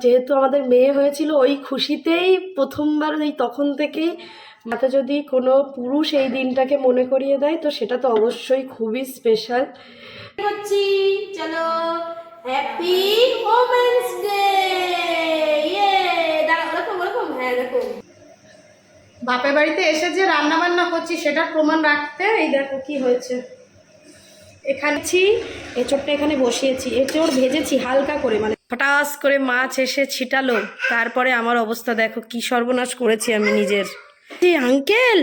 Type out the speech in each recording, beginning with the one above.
যেহেতু আমাদের মেয়ে হয়েছিল ওই খুশিতেই প্রথমবার এই তখন থেকেই মাথা যদি কোনো পুরুষ এই দিনটাকে মনে করিয়ে দেয় তো সেটা তো অবশ্যই খুবই স্পেশাল চলো হ্যাপি ওমেন্স ডে বাপের বাড়িতে এসে যে রান্না বান্না করছি সেটার প্রমাণ রাখতে এই দেখো কি হয়েছে। এখানে ছি এখানে বসিয়েছি এঁচড় ভেজেছি হালকা করে মানে হঠাৎ করে মাছ এসে ছিটালো। তারপরে আমার অবস্থা দেখো কি সর্বনাশ করেছি আমি নিজের। আঙ্কেল!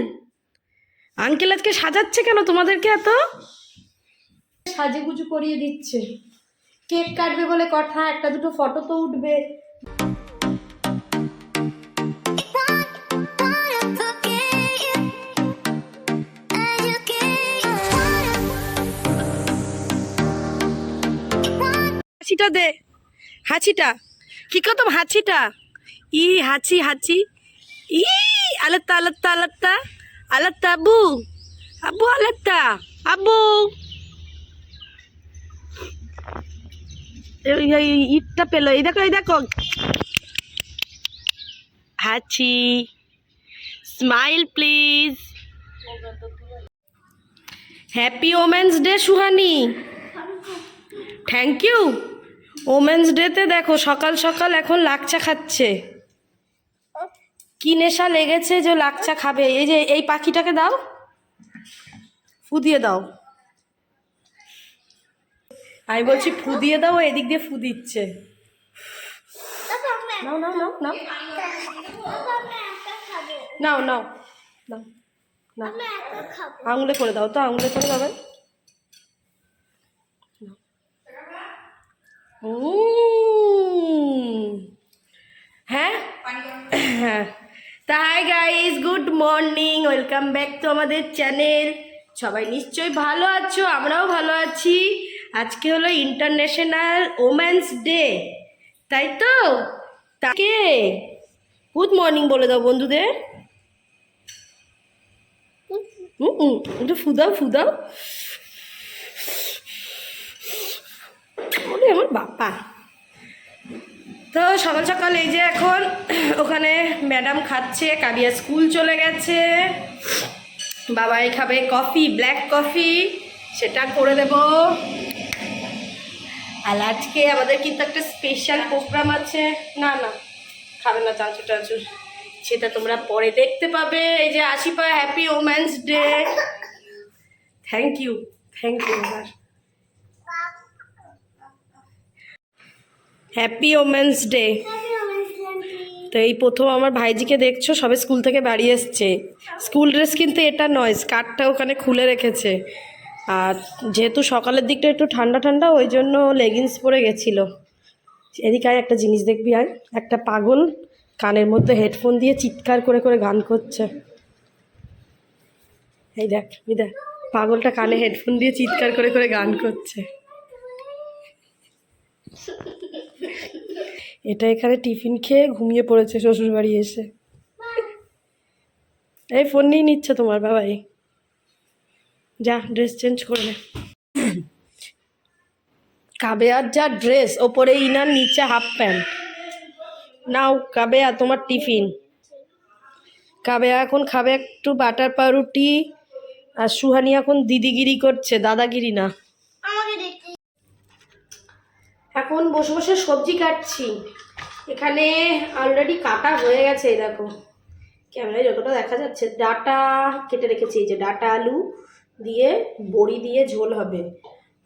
আঙ্কেল আজকে সাজাচ্ছে কেন তোমাদেরকে এত? সাজেগুজু করিয়ে দিচ্ছে। কেক কাটবে বলে কথা একটা দুটো ফটো তো উঠবে। হাঁচিটা দে। হাঁচিটা? কি কত হাঁচিটা? ই হাঁচি হাঁচি। ই, আলাত্তা আলাত্তা আলাত্তা। আলাত্তা আবু আব্বু, আলাত্তা। এই, ইটটা পেল। এই দেখো এই দেখো। হাঁচি। Smile, please. Happy women's day, Suhani. Thank you. Women's ডেতে দেখো, সকাল সকাল এখন লাকচা খাচ্ছে। কি নেশা লেগেছে যে লাকচা খাবে? এই যে, এই পাখিটাকে দাও। ফু দিয়ে দাও। আমি বলছি, ফু দিয়ে দাও এদিক দিয়ে ফু দিচ্ছে। নাও নাও নাও। নাও নাও নাও নাও। আঙুলে করে দাও তো, আঙুলে করে দাও। হ্যাঁ হ্যাঁ তা hi guys good morning welcome back to আমাদের চ্যানেল সবাই নিশ্চয়ই ভালো আছো? আমরাও ভালো আছি। আজকে হলো ইন্টারন্যাশনাল ওমেন্স ডে তাই তো? তাকে? গুড মর্নিং বলে দাও বন্ধুদের। একটু ফুদাও ফুদাও। ওরে আমার বাবা তো সকাল সকাল এই যে এখন ওখানে ম্যাডাম খাচ্ছে, কাবিয়া স্কুল চলে গেছে। বাবাই খাবে কফি, ব্ল্যাক কফি, সেটা করে দেব। আর আজকে আমাদের কিন্তু একটা স্পেশাল প্রোগ্রাম আছে। না না, খাবে না চাঁচু টাচুর সেটা তোমরা পরে দেখতে পাবে। এই যে আশিপা happy women's day thank you thank you এবার হ্যাপি ওমেন্স ডে তো এই প্রথম আমার ভাইজিকে দেখছ সবে স্কুল থেকে বাড়ি এসছে। স্কুল ড্রেস কিন্তু এটা নয় স্কার্টটা ওখানে খুলে রেখেছে। আর যেহেতু সকালের দিকটা একটু ঠান্ডা ঠান্ডা ওই জন্য লেগিংস পরে গেছিল। এদিকে আয় একটা জিনিস দেখবি আর একটা পাগল কানের মধ্যে হেডফোন দিয়ে চিৎকার করে করে গান করছে। এই দেখ এই দেখ পাগলটা কানে হেডফোন দিয়ে চিৎকার করে করে গান করছে। এটা এখানে টিফিন খেয়ে ঘুমিয়ে পড়েছে শ্বশুর বাড়ি এসে। এই ফোন নিয়ে নিচ্ছে তোমার বাবাই। যা ড্রেস চেঞ্জ করবে কাবে আর যা ড্রেস ওপরে ইনার, নিচে হাফ প্যান্ট নাও, কাবে আর তোমার টিফিন। কাবে এখন খাবে একটু বাটার পাউরুটি, আর সুহানি এখন দিদিগিরি করছে, দাদাগিরি না। এখন বসে বসে সবজি কাটছি। এখানে অলরেডি কাটা হয়ে গেছে দেখো। ক্যামেরায় যতটা দেখা যাচ্ছে, ডাটা কেটে রেখেছি যে ডাটা আলু দিয়ে বড়ি দিয়ে ঝোল হবে।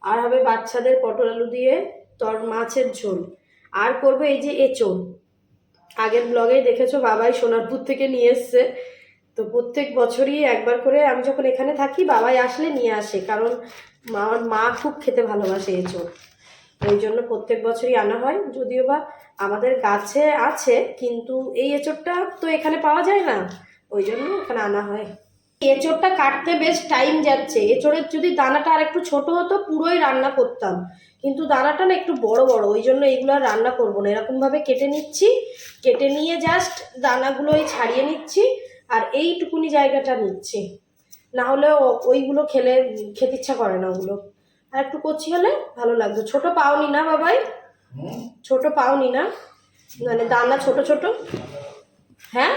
আর হবে বাচ্চাদের পটল আলু দিয়ে তর মাছের ঝোল। আর করব এই যে এঁচোড় আগের ব্লগে দেখেছ, বাবাই সোনারপুর থেকে নিয়ে এসছে। তো প্রত্যেক বছরই একবার করে আমি যখন এখানে থাকি, বাবাই আসলে নিয়ে আসে, কারণ আমার মা খুব খেতে ভালোবাসে এঁচোড় ওই জন্য প্রত্যেক বছরই আনা হয়। যদিও বা আমাদের গাছে আছে, কিন্তু এই এঁচোড়টা তো এখানে পাওয়া যায় না। ওই জন্য এখানে আনা হয়। এঁচোড়টা কাটতে বেশ টাইম যাচ্ছে। এঁচোড়ের যদি দানাটা আর একটু ছোট হতো, পুরোই রান্না করতাম। কিন্তু দানাটা না একটু বড় বড়, ওই জন্য এগুলো আর রান্না করব না। এরকমভাবে কেটে নিচ্ছি। কেটে নিয়ে জাস্ট দানাগুলোই ছাড়িয়ে নিচ্ছি আর এইটুকুনি জায়গাটা নিচ্ছি। না হলে ওইগুলো খেলে খেতে ইচ্ছা করে না ওগুলো। আর একটু কচি হলে ভালো লাগবে। ছোট পাওনি না বাবাই? ছোট পাওনি না? মানে দানা ছোট ছোট? হ্যাঁ?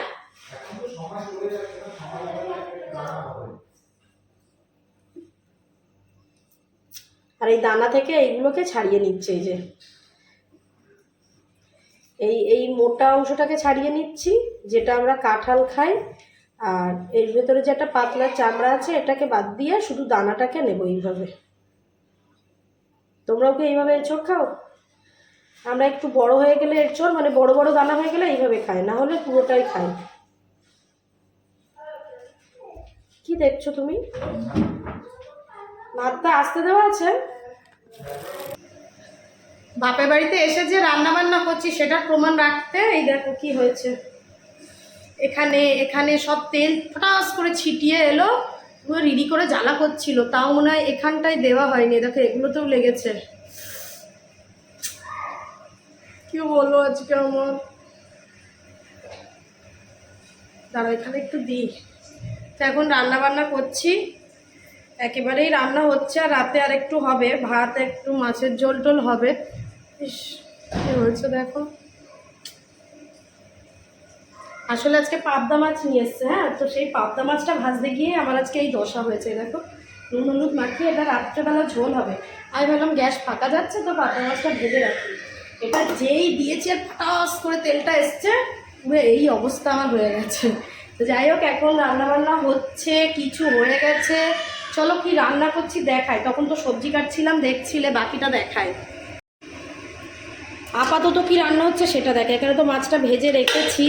আর এই দানা থেকে এইগুলোকে ছাড়িয়ে নিচ্ছে এই যে। এই এই মোটা অংশটাকে ছাড়িয়ে নিচ্ছি যেটা আমরা কাঁঠাল খাই। আর এর ভেতরে যে একটা পাতলা চামড়া আছে এটাকে বাদ দিয়ে শুধু দানাটাকে নেব এইভাবে। তোমরাও কি এইভাবে এঁচড় খাও? আমরা একটু বড় হয়ে গেলে এঁচড় মানে বড় বড় দানা হয়ে গেলে এইভাবে খাই, না হলে পুরোটাই খাই। কি দেখছ তুমি? ভাতটা আসতে দেওয়া আছে? বাপের বাড়িতে এসে যে রান্না বান্না করছি, সেটার প্রমাণ রাখতে এই দেখো কি হয়েছে। এখানে এখানে সব তেল ফটাস করে ছিটিয়ে এলো। পুরো রিডি করে জ্বালা করছিল, তাও মনে হয় এখানটায় দেওয়া হয়নি। দেখো, এগুলোতেও লেগেছে। কি বলব আজকে আমার? দাঁড়া এখানে একটু দিই। তো এখন রান্না বান্না করছি। একেবারেই রান্না হচ্ছে, আর রাতে আর একটু হবে। ভাত, একটু মাছের ঝোল টোল হবে। ইস, কি হয়েছে দেখো? আসলে আজকে পাবদা মাছ নিয়ে এসছে হ্যাঁ? তো সেই পাবদা মাছটা ভাজতে গিয়ে আমার আজকে এই দশা হয়েছে দেখো। নুন হলুদ মাখিয়ে এটা রাত্রেবেলা ঝোল হবে। আমি ভাবলাম গ্যাস ফাঁকা যাচ্ছে তো পাবদা মাছটা ভেজে রাখি। এটা যেই দিয়েছে ফটাস করে তেলটা এসছে এই অবস্থা আমার হয়ে গেছে। তো যাই হোক, এখন রান্না বান্না হচ্ছে, কিছু হয়ে গেছে। চলো কি রান্না করছি দেখাই। তখন তো সবজি কাটছিলাম, দেখছিলে, বাকিটা দেখায় আপাতত কি রান্না হচ্ছে সেটা দেখে এখানে তো মাছটা ভেজে রেখেছি।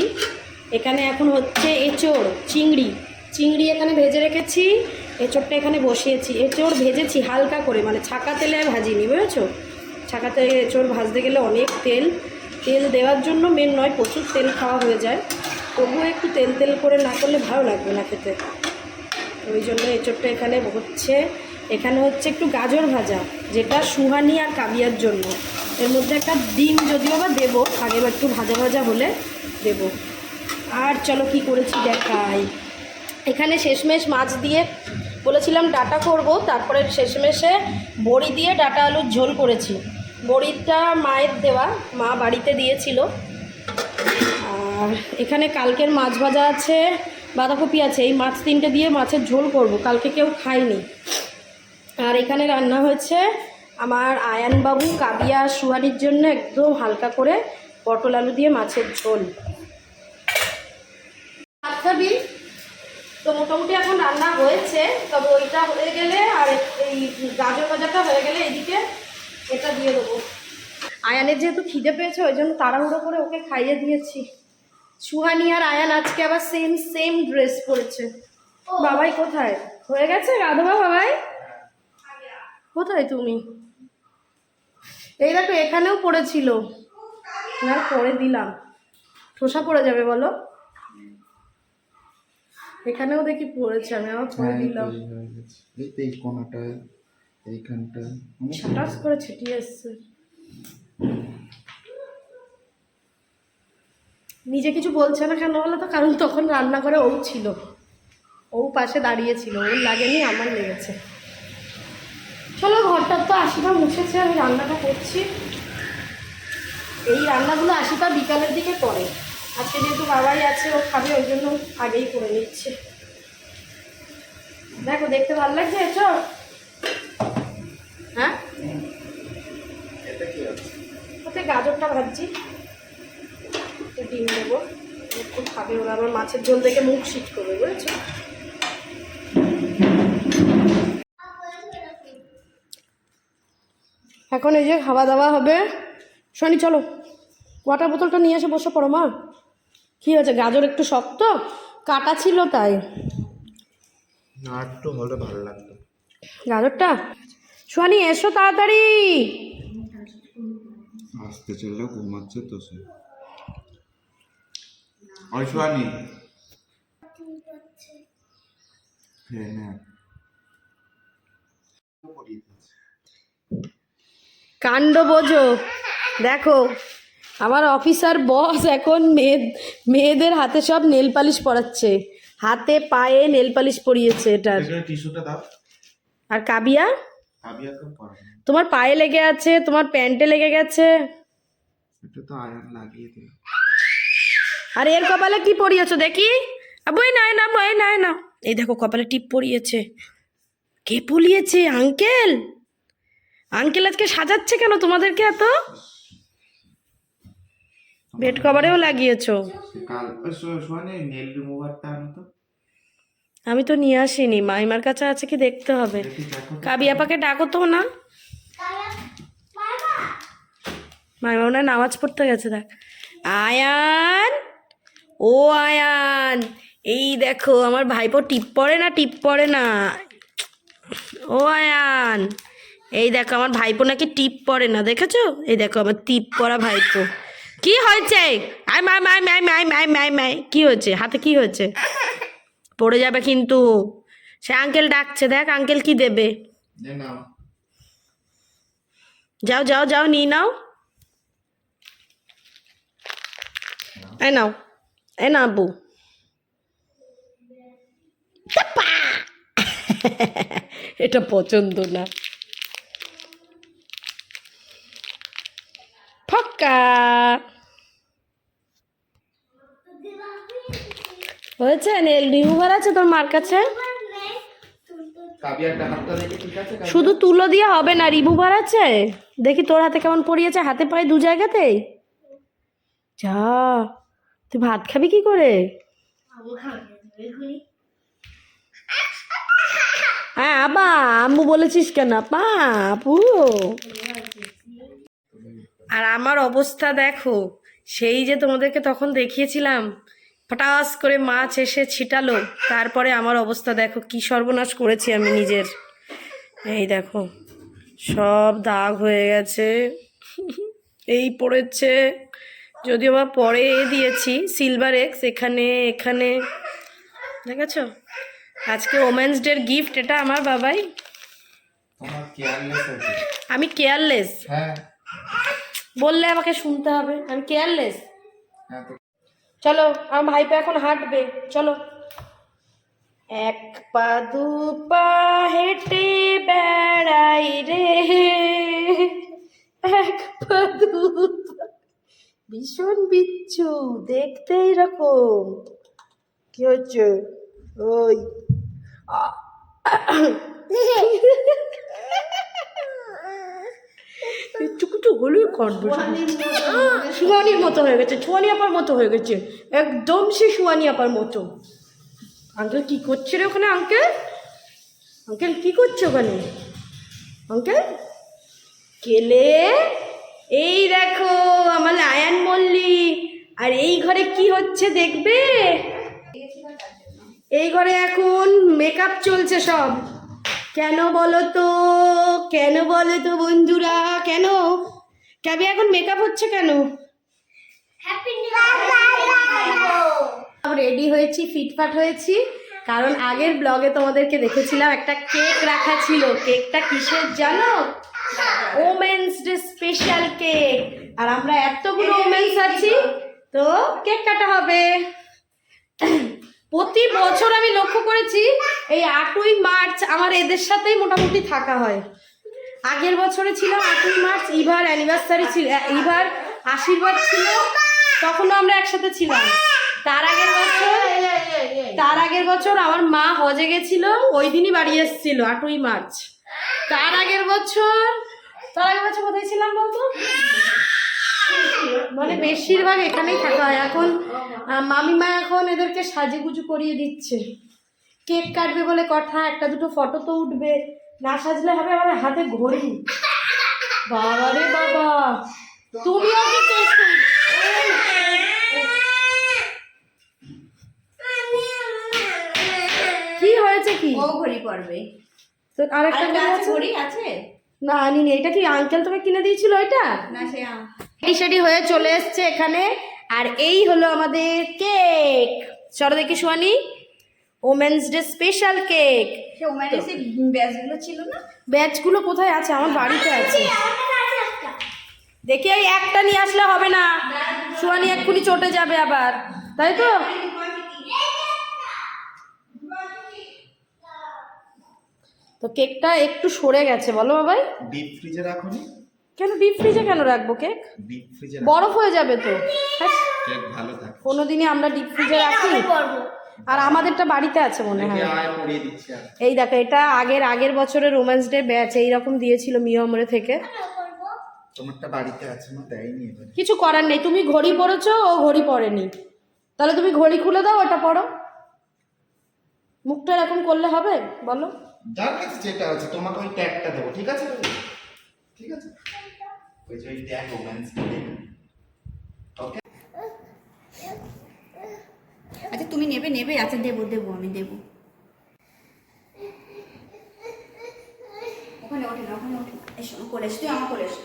এখানে এখন হচ্ছে এঁচোড়, চিংড়ি। চিংড়ি এখানে ভেজে রেখেছি, এঁচোড়টা এখানে বসিয়েছি। এঁচোড় ভেজেছি হালকা করে মানে ছাকা তেলে ভাজিনি, বুঝেছ? ছাকাতে এঁচোড় ভাজতে গেলে অনেক তেল। তেল দেওয়ার জন্য মেন নয়, প্রচুর তেল খাওয়া হয়ে যায়। তবুও একটু তেল তেল করে না করলে ভালো লাগবে না খেতে। ওই জন্য এঁচোড়টা এখানে হচ্ছে এখানে হচ্ছে একটু গাজর ভাজা, যেটা সুহানি আর কাবিয়ার জন্য। এর মধ্যে একটা ডিম যদিও বা দেবো আগেবার একটু ভাজা ভাজা হলে দেবো। আর চলো কি করেছি দেখাই। এখানে শেষমেশ মাছ দিয়ে বলেছিলাম ডাটা করব, তারপরে শেষমেশে বড়ি দিয়ে ডাটা আলুর ঝোল করেছি। বড়িটা মায়ের দেওয়া, মা বাড়িতে দিয়েছিল। আর এখানে কালকের মাছ ভাজা আছে, বাঁধাকপি আছে, এই মাছ তিনটে দিয়ে মাছের ঝোল করব, কালকে কেউ খায়নি। আর এখানে রান্না হয়েছে আমার আয়ানবাবু, কাবিয়া আর সুহারির জন্য একদম হালকা করে পটল আলু দিয়ে মাছের ঝোল। খাবি তো মোটামুটি এখন রান্না হয়েছে তবে ওইটা হয়ে গেলে আর এই গাজর ভাজাটা হয়ে গেলে এদিকে এটা দিয়ে দেবো। আয়ানের যেহেতু খিদে পেয়েছে ওই জন্য তাড়াহুড়ো করে ওকে খাইয়ে দিয়েছি। সুহানি আর আয়ান আজকে আবার সেম সেম ড্রেস পরেছে। বাবাই কোথায়? হয়ে গেছে রাধবা বাবাই? কোথায় তুমি? এই দেখো এখানেও পড়েছিল। না পরে দিলাম। ঠোসা পড়ে যাবে বলো। এখানেও দেখি পড়েছে আমি এই তো দিলাম এই তো এই কোনাটা এইখানটা। ছাটাস করে ছিটিয়ে এসছে। নিজে কিছু বলছে না কেন বলো তো? কারণ তখন রান্না করে ও ছিল। ও পাশে দাঁড়িয়েছিল ওর লাগেনি আমার লেগেছে। চলো ঘরটার তো আশিটা মুছেছে আমি রান্নাটা করছি। এই রান্নাগুলো আশিটা বিকালের দিকে করে। আজকে যেহেতু বাবাই আছে, ও খাবে, ওই জন্য আগেই করে নিচ্ছে। দেখো, দেখতে ভালো লাগছে চ হ্যাঁ? ওতে গাজরটা ভাজছি। একটু ডিম দেবো। একটু খাবে ওরা আবার মাছের ঝোল দেখে মুখ শীত করবে, বুঝেছ? এখন এই যে খাওয়া দাওয়া হবে। শনি, চলো ওয়াটার বোতলটা নিয়ে এসে বসে পড়ো, মা। কী হয়েছে? গাজর একটু শক্ত? কাটা ছিল তাই। না একটু হলে ভালো লাগতো। গাজরটা? সোয়ানি এসো তাড়াতাড়ি। আসতে চললে ঘুমাচ্ছে তো সে। ঐশানি হ্যাঁ না। কাণ্ড বোঝো। দেখো। আমার অফিসার বস এখন মেয়ে মেয়েদের হাতে সব নেল পালিশ পরাচ্ছে। হাতে পায়ে নেল পালিশ পরিয়েছে এটার। আর কাবিয়া। তোমার পায়ে লেগে আছে তোমার প্যান্টে লেগে গেছে। আর এর কপালে কি পরিয়েছো দেখি? বই নাই না বই নাই না। এই দেখো কপালে টিপ পরিয়েছে। কে পরিয়েছে আঙ্কেল? আঙ্কেল আজকে সাজাচ্ছে কেন তোমাদেরকে এত? বেড কভারেও লাগিয়েছো? কাল সোয়ানে নেল রিমুভারটা আনো তো। আমি তো নিয়ে আসিনি মাইমার কাছে আছে কি দেখতে হবে। দেখি দেখো কাবি আপাকে ডাকো তো না। মাইমা হয় নামাজ পড়তে গেছে দেখ। আয়ান! ও আয়ান! এই দেখো আমার ভাইপো টিপ পড়ে না টিপ পড়ে না? ও আয়ান! এই দেখো আমার ভাইপো নাকি টিপ পড়ে না দেখেছ? এই দেখো আমার টিপ পড়া ভাইপো। কি হয়েছে? আই মাই মাই মাই মাই মাই মাই মাই কি হয়েছে? হাতে কি হয়েছে? পড়ে যাবে কিন্তু। সে আঙ্কেল ডাকছে দেখ আঙ্কেল কি দেবে। যাও যাও যাও নিয়ে নাও। এ নাও এ না আব্বু। এটা পছন্দ না। ফক্কা! হয়েছে রিমুভার আছে তোর মার কাছে? শুধু তুলো দিয়ে হবে না রিমুভার আছে? দেখি তোর হাতে কেমন পড়িয়েছে হাতে পায়ে দু জায়গাতেই? যা তুই ভাত খাবি কি করে? হ্যাঁ আবা আম্মু বলেছিস কেন? আপা আপু। আর আমার অবস্থা দেখো সেই যে তোমাদেরকে তখন দেখিয়েছিলাম ফটাস করে মাছ এসে ছিটালো। তারপরে আমার অবস্থা দেখো কি সর্বনাশ করেছি আমি নিজের। এই দেখো সব দাগ হয়ে গেছে। এই পড়েছে যদিও বা পরে দিয়েছি সিলভার এক্স এখানে এখানে। দেখেছ? আজকে ওমেন্স ডের গিফট এটা আমার বাবাই। আমি কেয়ারলেস হ্যাঁ। বললে আমাকে শুনতে হবে আমি কেয়ারলেস চলো, আমার ভাইপো এখন হাঁটবে, চলো। এক পা, দু পা হেঁটে বেড়াই রে। এক পা, দু ভীষণ বিচ্ছু, দেখতে এরকম। কি হচ্ছে ওই। একটু তো হলেই কাটবে সুয়ানির মতো হয়ে গেছে সুয়ানি আপার মতো হয়ে গেছে। একদম সে সুয়ানি আপার মতো। আঙ্কেল কি করছে রে ওখানে, আঙ্কেল? আঙ্কেল কি করছে ওখানে? আঙ্কেল? কেলে? এই দেখো, আমার আয়ান মল্লিক আর এই ঘরে কি হচ্ছে দেখবে? এই ঘরে এখন মেকআপ চলছে সব। কেন বলো তো কেন বলো তো বন্ধুরা? কেন? ক্যাবি এখন মেকআপ হচ্ছে কেন? রেডি হয়েছি ফিটফাট হয়েছি। কারণ আগের ব্লগে তোমাদেরকে দেখেছিলাম একটা কেক রাখা ছিল। কেকটা কিসের জানো? ওমেন্স ডে স্পেশাল কেক আর আমরা এতগুলো ওমেন্স আছি তো কেক কাটা হবে। প্রতি বছর আমি লক্ষ্য করেছি এই আটই মার্চ আমার এদের সাথেই মোটামুটি থাকা হয়। আগের বছরে ছিল আটই মার্চ ইভার অ্যানিভার্সারি ছিল ইভার আশীর্বাদ ছিল, তখনও আমরা একসাথে ছিলাম। তার আগের বছর, তার আগের বছর আমার মা হজে গেছিল, ওই দিনই বাড়ি এসেছিল, আটই মার্চ। তার আগের বছর, তার আগের বছর কোথায় ছিলাম বলতো? মানে বেশিরভাগ এখানেই থাকা হয়। এখন মামিমা এখন এদেরকে সাজেগুজু করিয়ে দিচ্ছে। কেক কাটবে বলে কথা একটা দুটো ফটো তো উঠবে। না সাজলে হবে আমার হাতে ঘড়ি। বাবা রে বাবা। তুমিও কি হয়েছে কি? ও ঘড়ি পড়বে তোর আরেকটা ঘড়ি আছে না আনিনি। এটা কি আঙ্কেল তোকে কিনে দিয়েছিল এটা? না সে এই হয়ে চলে এসছে এখানে। আর এই হলো আমাদের কেক। চলো দেখি Swani women's day special cake ব্যাচগুলো ছিল না? ব্যাচগুলো কোথায় আছে? আমার বাড়িতে আছে। দেখি এই একটা নিয়ে আসলে হবে না। সোয়ানি এক্ষুনি চটে যাবে আবার। তাই তো? তো কেকটা একটু সরে গেছে বলো বাবাই। ডিপ ফ্রিজে রাখো নি কেন ডিপ ফ্রিজে কেন রাখব কেক ডিপ ফ্রিজে বরফ হয়ে যাবে তো। কেক ভালো থাকে। কোনোদিনই আমরা ডিপ ফ্রিজে রাখি আর আমাদেরটা বাড়িতে আছে মনে হয়। এই দেখো এটা আগের আগের বছরের রোম্যান্স ডে ব্যাচ এইরকম দিয়েছিল মিয়মরে থেকে। তোমারটা বাড়িতে আছে মা দেয়নি কিছু করার নেই তুমি ঘড়ি পরেছো ও ঘড়ি পরেনি। তাহলে তুমি ঘড়ি খুলে দাও ওটা পরো। মুখটা এরকম করলে হবে বলো। যার কাছে যেটা আছে তোমাকে ওই ট্যাগটা দেবো ঠিক আছে? ঠিক আছে? ওই যে ওই ট্যাগ রোম্যান্স ওকে আচ্ছা তুমি নেবে নেবে আচ্ছা দেবো দেবো, আমি দেবো। ওখানে ওঠে না, ওখানে ওঠে এসো এসো, তুই আমার কোলে এসো।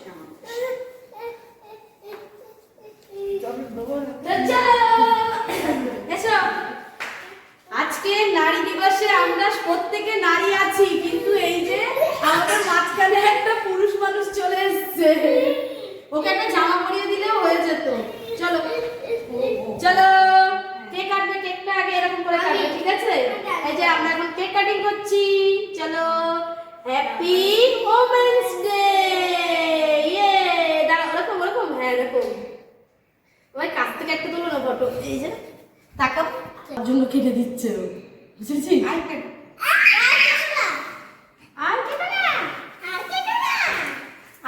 আজকে নারী দিবসে আমরা প্রত্যেকে নারী আছি, কিন্তু এই যে আমাদের মাঝখানে একটা পুরুষ মানুষ চলে এসেছে। ওকে একটা জামা পরিয়ে দিলেও হয়ে যেত। চলো। চলো। কেকটা আগে এরকম করে কাটবে ঠিক আছে? এই যে আমরা এখন কেক কাটিং করছি। চলো হ্যাপি ওমেন্স ডে ইয়ে দাঁড়া ওরকম ওরকম? হ্যাঁ এরকম। ওই কাছ থেকে একটা তুলো না ফটো। এই যে তাকাও। তার জন্য কেটে দিচ্ছে ও। বুঝেছিস আর কেটো না।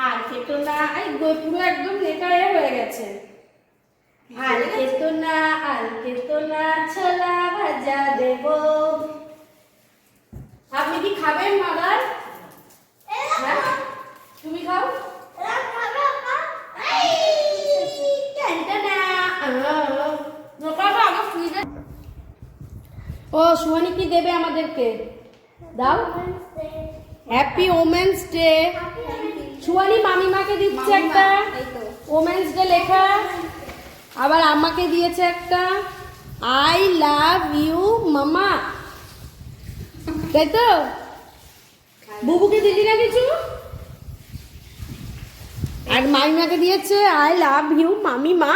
আর কেটো না। এই পুরো একদম নেকায়ে হয়ে গেছে। না আর কেটো না ছোলা ভাজা দেব। আপনি কি খাবেন মাদার? হ্যাঁ? তুমি খাও। ও সুহানি কি দেবে আমাদেরকে? দাও। হ্যাপি ওমেন্স ডে সুহানি মামিমাকে দিচ্ছে একটা ওমেন্স ডে লেখা। আবার আমাকে দিয়েছে একটা আই লাভ ইউ মামা তাই তো? বুবুকে দিলি না কিছু? আর মামিমাকে দিয়েছে আই লাভ ইউ মামি মা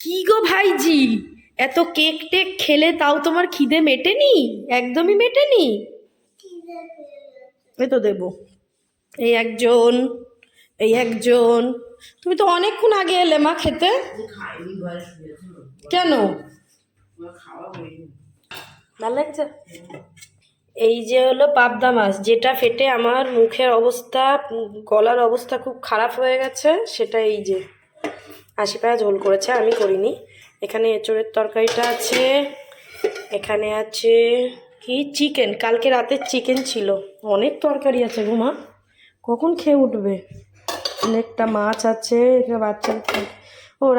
কি গো ভাইজি? এত কেক টেক খেলে তাও তোমার খিদে মেটেনি? একদমই মেটেনি? এই তো দেবো। এই একজন এই একজন। তুমি তো অনেকক্ষণ আগে এলে মা খেতে। কেন? ভালো লাগছে? এই যে হলো পাবদা মাছ যেটা ফেটে আমার মুখের অবস্থা গলার অবস্থা খুব খারাপ হয়ে গেছে সেটা এই যে আশি পায়া ঝোল করেছে আমি করিনি। এখানে এঁচড়ের তরকারিটা আছে, এখানে আছে কি? চিকেন কালকে রাতের চিকেন ছিল। অনেক তরকারি আছে ঘুমা কখন খেয়ে উঠবে? অনেকটা মাছ আছে, এখানে বাচ্চার খা- ও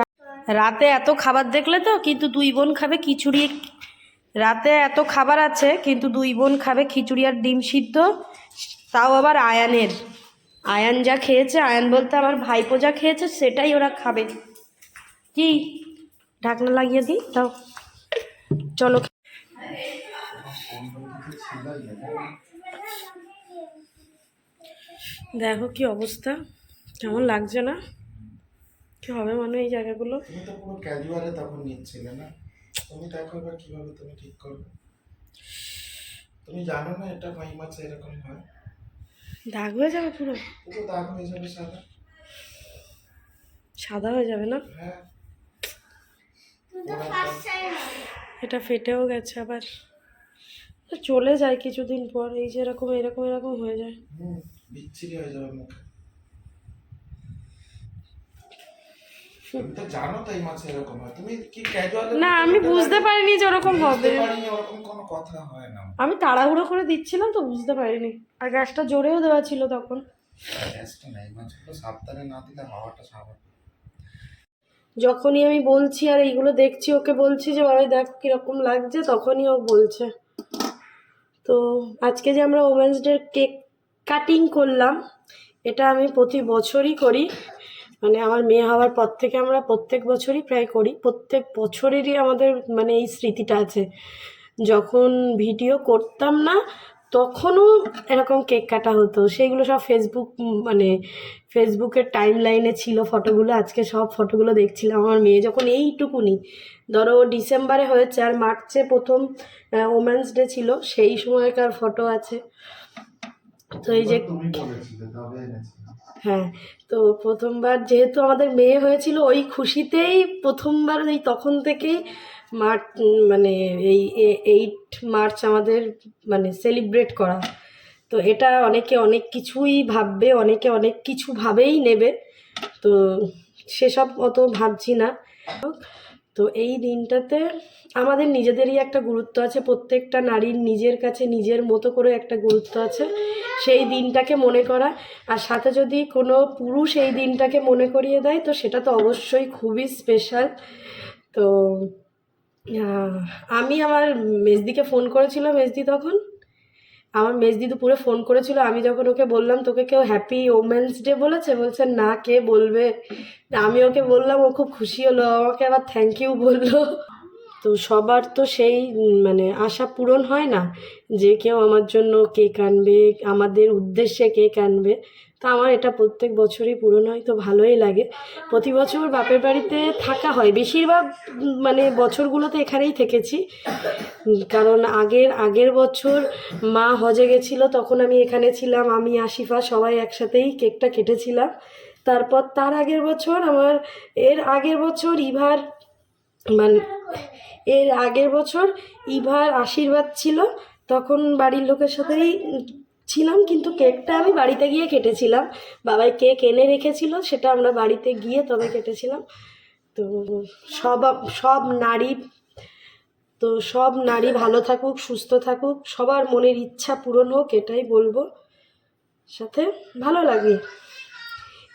রাতে এত খাবার দেখলে তো কিন্তু দুই বোন খাবে খিচুড়ি রাতে এত খাবার আছে, কিন্তু দুই বোন খাবে খিচুড়ি আর ডিম সিদ্ধ, তাও আবার আয়ানের। আয়ান যা খেয়েছে, আয়ান বলতে আমার ভাইপো যা খেয়েছে, সেটাই ওরা খাবে। কি? ঢাকনা লাগিয়ে দিই তাও চলো। দেখো কি অবস্থা কেমন লাগছে না? কি হবে মানে এই জায়গাগুলো? তুমি তো পুরো ক্যাজুয়ালে তখন নিচ্ছিলে না? তুমি দেখো এবার কীভাবে তুমি ঠিক করবে। তুমি জানো না এটা মাই মাছ এরকম হয়? দাগ হয়ে যাবে পুরো? পুরো দাগ হয়ে যাবে সাদা। সাদা হয়ে যাবে না? হ্যাঁ। এটা ফেটেও গেছে আবার। চলে যায় কিছুদিন পর এই যে এরকম এরকম এরকম হয়ে যায়। বিচ্ছিরি হয়ে যাবে মুখে। জানো তো এই মাছ এরকম হয়। তুমি কি ক্যাজুয়াল না আমি বুঝতে পারিনি যে ওরকম হবে। ওরকম কোনো কথা হয় না। আমি তাড়াহুড়ো করে দিচ্ছিলাম তো বুঝতে পারিনি। আর গ্যাসটা জোরেও দেওয়া ছিল তখন। গ্যাসটা নেই মাছগুলো সাবধানে না দিলে হাওয়াটা স্বাভাবিক। যখনই আমি বলছি আর এইগুলো দেখছি, ওকে বলছি যে বাবা দেখ কীরকম লাগছে, তখনই ও বলছে। তো আজকে যে আমরা ওমেন্স ডে কেক কাটিং করলাম, এটা আমি প্রতি বছরই করি। মানে আমার মেয়ে হওয়ার পর থেকে আমরা প্রত্যেক বছরই প্রায় করি। প্রত্যেক বছরেরই আমাদের মানে এই স্মৃতিটা আছে। যখন ভিডিও করতাম না, তখনও এরকম কেক কাটা হতো। সেইগুলো সব ফেসবুক মানে ফেসবুকের টাইম লাইনে ছিল ফটোগুলো আজকে সব ফটোগুলো দেখছিলাম। আমার মেয়ে যখন এইটুকুনি ধরো ডিসেম্বরে হয়েছে আর মার্চে প্রথম ওমেন্স ডে ছিল সেই সময়কার ফটো আছে। তো এই যে হ্যাঁ তো প্রথমবার যেহেতু আমাদের মেয়ে হয়েছিল ওই খুশিতেই প্রথমবার ওই তখন থেকেই মার্চ মানে এই এইট মার্চ আমাদের মানে সেলিব্রেট করা। তো এটা অনেকে অনেক কিছুই ভাববে, অনেকে অনেক কিছু ভাবেই নেবে। তো সেসব অত ভাবছি না। তো এই দিনটাতে আমাদের নিজেদেরই একটা গুরুত্ব আছে, প্রত্যেকটা নারীর নিজের কাছে নিজের মতো করে একটা গুরুত্ব আছে। সেই দিনটাকে মনে করা, আর সাথে যদি কোনো পুরুষ এই দিনটাকে মনে করিয়ে দেয়, তো সেটা তো অবশ্যই খুবই স্পেশাল তো আমি আমার মেজদিকে ফোন করেছিল মেজদি তখন। আমার মেজদি দুপুরে ফোন করেছিল, আমি যখন ওকে বললাম, তোকে কেউ হ্যাপি ওমেন্স ডে বলেছে? বলছে, না, কে বলবে? আমি ওকে বললাম, ও খুব খুশি হলো, আমাকে আবার থ্যাংক ইউ বলল। তো সবার তো সেই মানে আশা পূরণ হয় না যে কেউ আমার জন্য কেক আনবে, আমাদের উদ্দেশ্যে কেক আনবে। তো আমার এটা প্রত্যেক বছরই পূরণ হয় তো ভালোই লাগে। প্রতি বছর বাপের বাড়িতে থাকা হয়। বেশিরভাগ মানে বছরগুলোতে এখানেই থেকেছি। কারণ আগের আগের বছর মা হজে গেছিল, তখন আমি এখানে ছিলাম, আমি, আশিফা সবাই একসাথেই কেকটা কেটেছিলাম। তারপর তার আগের বছর আমার, এর আগের বছর ইভার মানে এর আগের বছর ইভার আশীর্বাদ ছিল। তখন বাড়ির লোকের সাথেই ছিলাম, কিন্তু কেকটা আমি বাড়িতে গিয়ে কেটেছিলাম। বাবাই কেক এনে রেখেছিল, সেটা আমরা বাড়িতে গিয়ে তবে কেটেছিলাম। তো সব সব নারী, তো সব নারী ভালো থাকুক, সুস্থ থাকুক, সবার মনের ইচ্ছা পূরণ হোক, এটাই বলব। সাথে ভালো লাগে।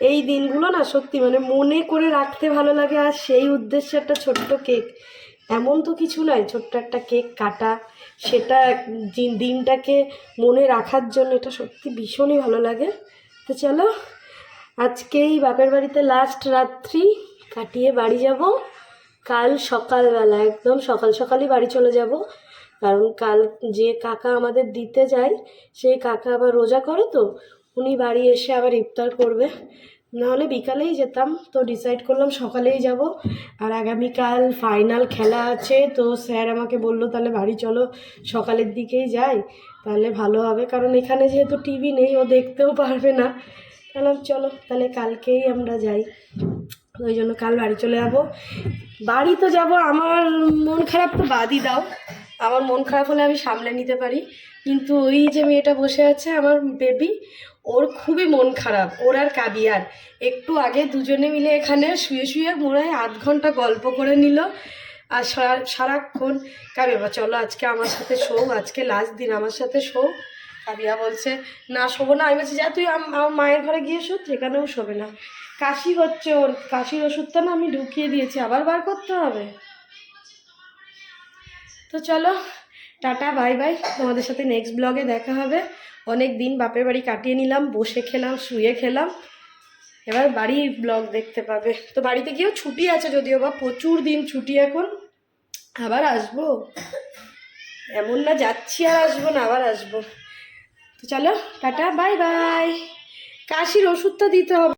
এই দিনগুলো না সত্যি মানে মনে করে রাখতে ভালো লাগে, আর সেই উদ্দেশ্যে একটা ছোট্ট কেক। এমন তো কিছু নয় ছোট্ট একটা কেক কাটা সেটা দিন- দিনটাকে মনে রাখার জন্য এটা সত্যি ভীষণই ভালো লাগে। তো চলো, আজকেই বাপের বাড়িতে লাস্ট রাত্রি কাটিয়ে বাড়ি যাব। কাল সকালবেলা, একদম সকাল সকালই বাড়ি চলে যাব। কারণ কাল যে কাকা আমাদের দিতে যায়, সেই কাকা আবার রোজা করে তো, উনি বাড়ি এসে আবার ইফতার করবে। নাহলে বিকালেই যেতাম। তো ডিসাইড করলাম সকালেই যাব। আর আগামীকাল ফাইনাল খেলা আছে। তো স্যার আমাকে বলল, তাহলে বাড়ি চলো, সকালের দিকেই যাই। তাহলে ভালো হবে। কারণ এখানে যেহেতু টিভি নেই, ও দেখতেও পারবে না। তাহলে চলো, তাহলে কালকেই আমরা যাই। ওই জন্য কাল বাড়ি চলে যাব। বাড়ি তো যাব, আমার মন খারাপ তো বাদই দাও। আমার মন খারাপ হলে আমি সামলে নিতে পারি। কিন্তু ওই যে মেয়েটা বসে আছে, আমার বেবি ওর খুবই মন খারাপ, ওর আর কাবিয়ার। একটু আগে দুজনে মিলে এখানে শুয়ে শুয়ে মোড়ায় আধ ঘণ্টা গল্প করে নিল, আর সারা- সারাক্ষণ কাবিয়া চলো আজকে আমার সাথে শো, আজকে লাস্ট দিন আমার সাথে শো। কাবিয়া বলছে, না, শোবো না। আমি বলছি, যা, তুই আম- আমার মায়ের ঘরে গিয়ে শো সেখানেও শোবে না। কাশি হচ্ছে ওর, কাশির ওষুধটা না আমি ঢুকিয়ে দিয়েছি, আবার বার করতে হবে। তো চলো, টাটা বাই বাই তোমাদের সাথে নেক্সট ব্লগে দেখা হবে। অনেক দিন বাপের বাড়ি কাটিয়ে নিলাম, বসে খেলাম, শুয়ে খেলাম। এবার বাড়ি ব্লগ দেখতে পাবে। তো বাড়িতে গিয়েও ছুটি আছে যদিও বা প্রচুর দিন ছুটি এখন। আবার আসব। এমন না যাচ্ছি আর আসব না, আবার আসব। তো চলো, টাটা, বাই বাই। কাশির ওষুধটা দিতে হবে।